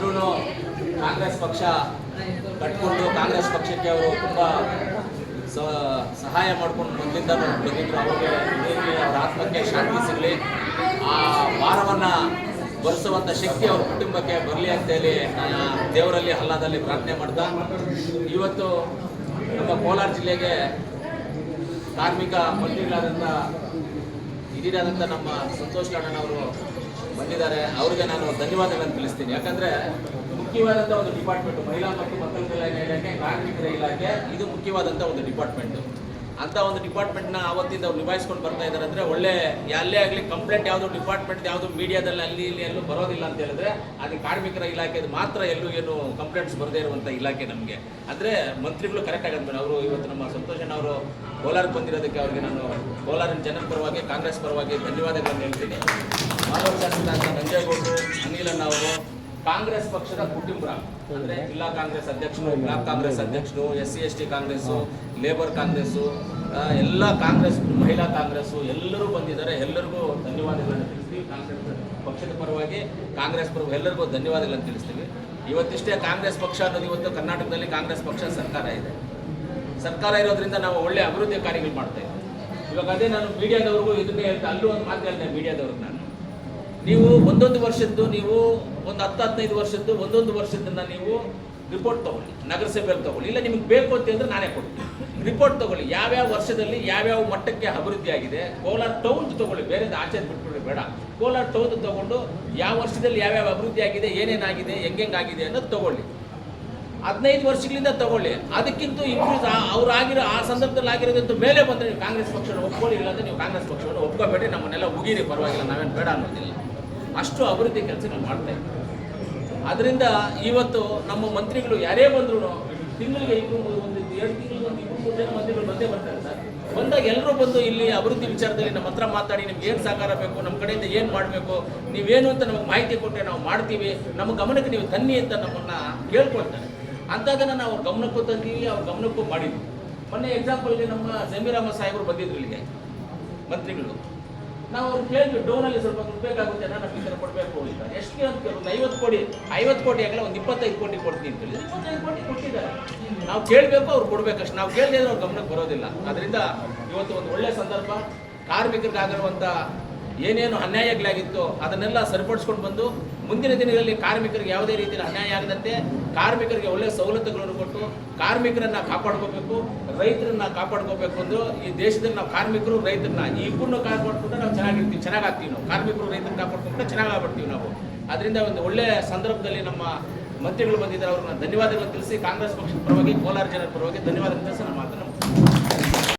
ಆದ್ರೂ ಕಾಂಗ್ರೆಸ್ ಪಕ್ಷ ಕಟ್ಕೊಂಡು ಕಾಂಗ್ರೆಸ್ ಪಕ್ಷಕ್ಕೆ ಅವರು ತುಂಬ ಸಹಾಯ ಮಾಡ್ಕೊಂಡು ಮೊದಲಿಂದ ಬಂದಿದ್ರು. ಅವ್ರಿಗೆ ಅವರ ಆತ್ಮಕ್ಕೆ ಶಾಂತಿ ಸಿಗಲಿ. ಆ ಭಾರವನ್ನು ಬರೆಸುವಂಥ ಶಕ್ತಿ ಅವ್ರ ಕುಟುಂಬಕ್ಕೆ ಬರಲಿ ಅಂತೇಳಿ ನಾನು ದೇವರಲ್ಲಿ ಹಲ್ಲದಲ್ಲಿ ಪ್ರಾರ್ಥನೆ ಮಾಡ್ತಾ, ಇವತ್ತು ನಮ್ಮ ಕೋಲಾರ ಜಿಲ್ಲೆಗೆ ಕಾರ್ಮಿಕ ಮಂತ್ರಿಗಳಾದಂಥ ಹಿರಿಯರಾದಂಥ ನಮ್ಮ ಸಂತೋಷ್ ಅವರು ಬಂದಿದ್ದಾರೆ. ಅವ್ರಿಗೆ ನಾನು ಧನ್ಯವಾದಗಳನ್ನು ತಿಳಿಸ್ತೀನಿ. ಯಾಕಂದ್ರೆ ಮುಖ್ಯವಾದಂತಹ ಒಂದು ಡಿಪಾರ್ಟ್ಮೆಂಟ್ ಮಹಿಳಾ ಮತ್ತು ಮಕ್ಕಳ ಕಲ್ಯಾಣ ಇಲಾಖೆ, ಕಾರ್ಮಿಕರ ಇಲಾಖೆ, ಇದು ಮುಖ್ಯವಾದಂತಹ ಒಂದು ಡಿಪಾರ್ಟ್ಮೆಂಟ್ ಅಂತ ಒಂದು ಡಿಪಾರ್ಟ್ಮೆಂಟ್ನ ಆವತ್ತಿಂದ ಅವ್ರು ನಿಭಾಯಿಸ್ಕೊಂಡು ಬರ್ತಾ ಇದ್ದಾರೆ ಅಂದರೆ ಒಳ್ಳೆ ಎಲ್ಲೇ ಆಗಲಿ ಕಂಪ್ಲೇಂಟ್ ಯಾವುದು ಡಿಪಾರ್ಟ್ಮೆಂಟ್ ಯಾವುದು ಮೀಡಿಯಾದಲ್ಲಿ ಅಲ್ಲಿ ಇಲ್ಲಿ ಎಲ್ಲೂ ಬರೋದಿಲ್ಲ ಅಂತ ಹೇಳಿದ್ರೆ ಅದು ಕಾರ್ಮಿಕರ ಇಲಾಖೆದು ಮಾತ್ರ ಎಲ್ಲೂ ಏನು ಕಂಪ್ಲೇಂಟ್ಸ್ ಬರದೇ ಇರುವಂಥ ಇಲಾಖೆ ನಮಗೆ. ಅಂದರೆ ಮಂತ್ರಿಗಳು ಕರೆಕ್ಟಾಗಿ ಅಂದ್ಮೇಲೆ ಅವರು ಇವತ್ತು ನಮ್ಮ ಸಂತೋಷನ್ ಅವರು ಕೋಲಾರಕ್ಕೆ ಬಂದಿರೋದಕ್ಕೆ ಅವ್ರಿಗೆ ನಾನು ಕೋಲಾರಿನ ಜನರ ಪರವಾಗಿ, ಕಾಂಗ್ರೆಸ್ ಪರವಾಗಿ ಧನ್ಯವಾದಗಳನ್ನು ಹೇಳ್ತೀನಿ. ಮಾನವ ಶಾಸಕ ನಂಜೇಗೌಡರು ಅನಿಲಣ್ಣ ಅವರು, ಕಾಂಗ್ರೆಸ್ ಪಕ್ಷದ ಕುಟುಂಬ ಅಂದ್ರೆ ಜಿಲ್ಲಾ ಕಾಂಗ್ರೆಸ್ ಅಧ್ಯಕ್ಷರು, ಬ್ಲಾಕ್ ಕಾಂಗ್ರೆಸ್ ಅಧ್ಯಕ್ಷರು, S C, S T Congress, labour Congress ಎಲ್ಲ ಕಾಂಗ್ರೆಸ್, ಮಹಿಳಾ ಕಾಂಗ್ರೆಸ್ಸು ಎಲ್ಲರೂ ಬಂದಿದ್ದಾರೆ. ಎಲ್ಲರಿಗೂ ಧನ್ಯವಾದಗಳನ್ನು ತಿಳಿಸ್ತೀವಿ. ಕಾಂಗ್ರೆಸ್ ಪಕ್ಷದ ಪರವಾಗಿ ಕಾಂಗ್ರೆಸ್ ಪರವಾಗಿ ಎಲ್ಲರಿಗೂ ಧನ್ಯವಾದಗಳನ್ನು ತಿಳಿಸ್ತೀವಿ. ಇವತ್ತಿಷ್ಟೇ ಕಾಂಗ್ರೆಸ್ ಪಕ್ಷ ಅನ್ನೋದು ಇವತ್ತು ಕರ್ನಾಟಕದಲ್ಲಿ ಕಾಂಗ್ರೆಸ್ ಪಕ್ಷ ಸರ್ಕಾರ ಇದೆ. ಸರ್ಕಾರ ಇರೋದ್ರಿಂದ ನಾವು ಒಳ್ಳೆ ಅಭಿವೃದ್ಧಿ ಕಾರ್ಯಗಳು ಮಾಡ್ತಾ ಇದ್ದೀವಿ. ಇವಾಗ ಅದೇ ನಾನು ಮೀಡಿಯಾದವ್ರಿಗೂ ಇದನ್ನೇ ಹೇಳ್ತಾ ಅಲ್ಲೂ ಒಂದು ಮಾತು ಹೇಳ್ತೇನೆ ಮೀಡಿಯಾದವ್ರಿಗೆ ನಾನು. ನೀವು ಒಂದೊಂದು ವರ್ಷದ್ದು, ನೀವು ಒಂದು ಹತ್ತು, ಹದಿನೈದು ವರ್ಷದ್ದು, ಒಂದೊಂದು ವರ್ಷದನ್ನ ನೀವು ರಿಪೋರ್ಟ್ ತಗೊಳ್ಳಿ. ನಗರಸಭೆಯಲ್ಲಿ ತಗೊಳ್ಳಿ. ಇಲ್ಲ ನಿಮಗೆ ಬೇಕು ಅಂತ ನಾನೇ ಕೊಡ್ತೀನಿ. ರಿಪೋರ್ಟ್ ತಗೊಳ್ಳಿ. ಯಾವ್ಯಾವ ವರ್ಷದಲ್ಲಿ ಯಾವ್ಯಾವ ಮಟ್ಟಕ್ಕೆ ಅಭಿವೃದ್ಧಿ ಆಗಿದೆ? ಕೋಲಾರ ಟೌನ್ ತಗೊಳ್ಳಿ. ಬೇರೆದು ಆಚೆ ಬಿಟ್ಬಿಡಿ ಬೇಡ. ಕೋಲಾರ ಟೌನ್ ತಗೊಂಡು ಯಾವ ವರ್ಷದಲ್ಲಿ ಯಾವ್ಯಾವ ಅಭಿವೃದ್ಧಿ ಆಗಿದೆ, ಏನೇನಾಗಿದೆ, ಹೆಂಗೆಂಗಾಗಿದೆ ಅನ್ನೋದು ತಗೊಳ್ಳಿ. ಹದಿನೈದು ವರ್ಷಗಳಿಂದ ತಗೊಳ್ಳಿ. ಅದಕ್ಕಿಂತ ಇಂಪ್ರೂವ್ ಅವ್ರು ಆಗಿರೋ ಆ ಸಂದರ್ಭದಲ್ಲಿ ಆಗಿರೋದಂತ ಮೇಲೆ ಬಂದರೆ ನೀವು ಕಾಂಗ್ರೆಸ್ ಪಕ್ಷವನ್ನು ಒಪ್ಕೊಳ್ಳಿ, ಇಲ್ಲಾಂದ್ರೆ ನೀವು ಕಾಂಗ್ರೆಸ್ ಪಕ್ಷವನ್ನು ಒಪ್ಕೋಬೇಡಿ. ನಮ್ಮನ್ನೆಲ್ಲ ಉಗಿರಿ, ಪರವಾಗಿಲ್ಲ. ನಾವೇನು ಬೇಡ ಅನ್ನೋದಿಲ್ಲ. ಅಷ್ಟು ಅಭಿವೃದ್ಧಿ ಕೆಲಸ ನಾವು ಮಾಡ್ತಾ ಇದ್ದೀವಿ. ಅದರಿಂದ ಇವತ್ತು ನಮ್ಮ ಮಂತ್ರಿಗಳು ಯಾರೇ ಬಂದ್ರು ತಿಂಗಳಿಗೆ ಇಬ್ಬರು ಒಂದು ಎರಡು ತಿಂಗಳಿಗೆ ಒಂದು ಇಬ್ಬರು ಮೂರು ಜನ ಮಂತ್ರಿಗಳು ಬಂದೇ ಬರ್ತಾರೆ ಸರ್. ಬಂದಾಗ ಎಲ್ಲರೂ ಬಂದು ಇಲ್ಲಿ ಅಭಿವೃದ್ಧಿ ವಿಚಾರದಲ್ಲಿ ನಮ್ಮ ಹತ್ರ ಮಾತಾಡಿ ನಿಮ್ಗೆ ಏನು ಸಹಕಾರ ಬೇಕು, ನಮ್ಮ ಕಡೆಯಿಂದ ಏನು ಮಾಡಬೇಕು, ನೀವೇನು ಅಂತ ನಮಗೆ ಮಾಹಿತಿ ಕೊಟ್ಟರೆ ನಾವು ಮಾಡ್ತೀವಿ, ನಮ್ಮ ಗಮನಕ್ಕೆ ನೀವು ತನ್ನಿ ಅಂತ ನಮ್ಮನ್ನು ಕೇಳ್ಕೊಳ್ತಾರೆ. ಅಂಥದ್ದನ್ನು ನಾವು ಗಮನಕ್ಕೂ ತಂದೀವಿ, ಅವ್ರ ಗಮನಕ್ಕೂ ಮಾಡಿದ್ವಿ. ಮೊನ್ನೆ ಎಕ್ಸಾಂಪಲ್ಗೆ ನಮ್ಮ ಜಮೀರಾಮ ಸಾಹೇಬರು ಬಂದಿದ್ರು ಇಲ್ಲಿಗೆ, ಮಂತ್ರಿಗಳು. ನಾವು ಅವ್ರು ಕೇಳಿದ್ವಿ ಡೋನಲ್ಲಿ ಸ್ವಲ್ಪ ದುಡ್ಬೇಕಾಗುತ್ತೆ ನಾನು ನಮ್ಗೆ ಈ ಥರ ಕೊಡಬೇಕು ಅಂತ. ಎಷ್ಟು ಕೇಳಿ ಒಂದು ಐವತ್ತು ಕೋಟಿ ಐವತ್ತು ಕೋಟಿ ಆಗಲ್ಲ ಒಂದು ಇಪ್ಪತ್ತೈದು ಕೋಟಿ ಕೊಡ್ತೀನಿ ಅಂತ ಇಪ್ಪತ್ತೈದು ನಾವು ಕೇಳಬೇಕು, ಅವ್ರು ಕೊಡಬೇಕಷ್ಟು ನಾವು ಕೇಳದಿದ್ರೆ ಅವ್ರ ಗಮನಕ್ಕೆ ಬರೋದಿಲ್ಲ. ಅದರಿಂದ ಇವತ್ತು ಒಂದು ಒಳ್ಳೆ ಸಂದರ್ಭ ಕಾರ್ಮಿಕರಿಗಾಗಿರುವಂಥ ಏನೇನು ಅನ್ಯಾಯಗಳಾಗಿತ್ತು, ಅದನ್ನೆಲ್ಲ ಸರಿಪಡಿಸ್ಕೊಂಡು ಬಂದು ಮುಂದಿನ ದಿನಗಳಲ್ಲಿ ಕಾರ್ಮಿಕರಿಗೆ ಯಾವುದೇ ರೀತಿಯ ಅನ್ಯಾಯ ಆಗದಂತೆ ಕಾರ್ಮಿಕರಿಗೆ ಒಳ್ಳೆ ಸವಲತ್ತುಗಳನ್ನು ಕೊಟ್ಟು ಕಾರ್ಮಿಕರನ್ನ ಕಾಪಾಡ್ಕೋಬೇಕು, ರೈತರನ್ನ ಕಾಪಾಡ್ಕೋಬೇಕು ಅಂದ್ರೆ ಈ ದೇಶದಲ್ಲಿ ನಾವು ಕಾರ್ಮಿಕರು, ರೈತರನ್ನ ಈ ಇಬ್ಬರನ್ನ ಕಾಪಾಡ್ಕೊಂಡ್ರೆ ನಾವು ಚೆನ್ನಾಗಿರ್ತೀವಿ ಚೆನ್ನಾಗಾಗ್ತೀವಿ ನಾವು. ಕಾರ್ಮಿಕರು, ರೈತರನ್ನ ಕಾಪಾಡ್ಕೊಂಡ್ರೆ ಚೆನ್ನಾಗಾಗ್ಬಿಡ್ತೀವಿ ನಾವು. ಅದರಿಂದ ಒಂದು ಒಳ್ಳೆ ಸಂದರ್ಭದಲ್ಲಿ ನಮ್ಮ ಮಂತ್ರಿಗಳು ಬಂದಿದ್ದಾರೆ, ಅವ್ರನ್ನ ಧನ್ಯವಾದಗಳು ತಿಳಿಸಿ ಕಾಂಗ್ರೆಸ್ ಪಕ್ಷದ ಪರವಾಗಿ ಕೋಲಾರ ಜನರ ಪರವಾಗಿ ಧನ್ಯವಾದ ತಿಳಿಸಿ ನಮ್ಮ ಮಾತನ್ನು